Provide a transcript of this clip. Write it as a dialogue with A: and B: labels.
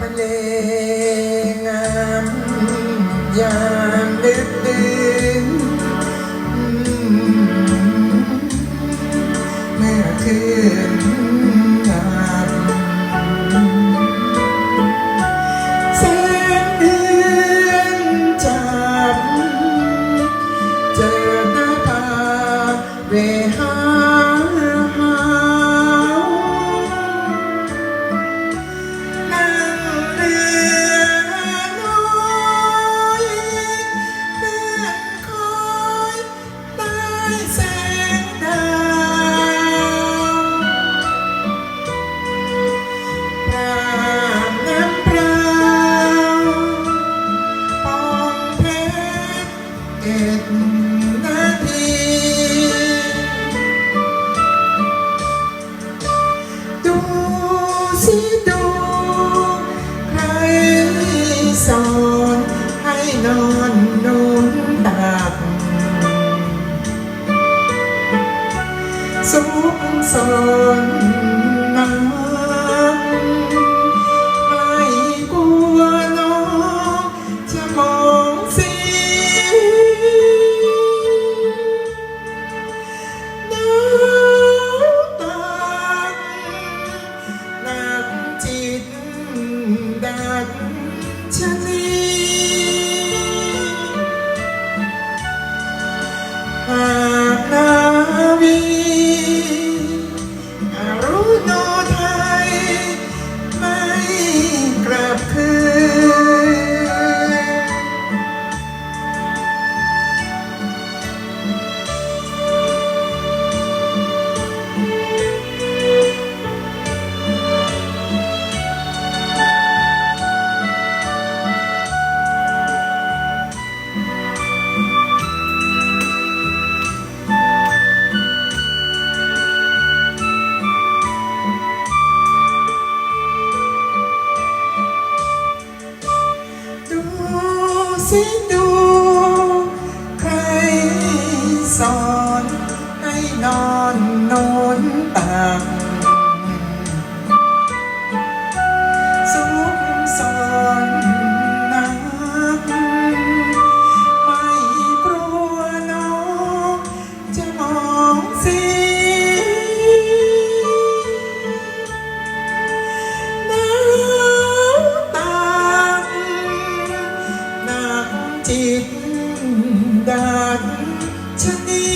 A: มเลงามยามดึกดื่นเมื่อคืน สอนให้นอนนุนตักสุขสอน สิดู ใครสอนให้นอนนอนตา ดังชนี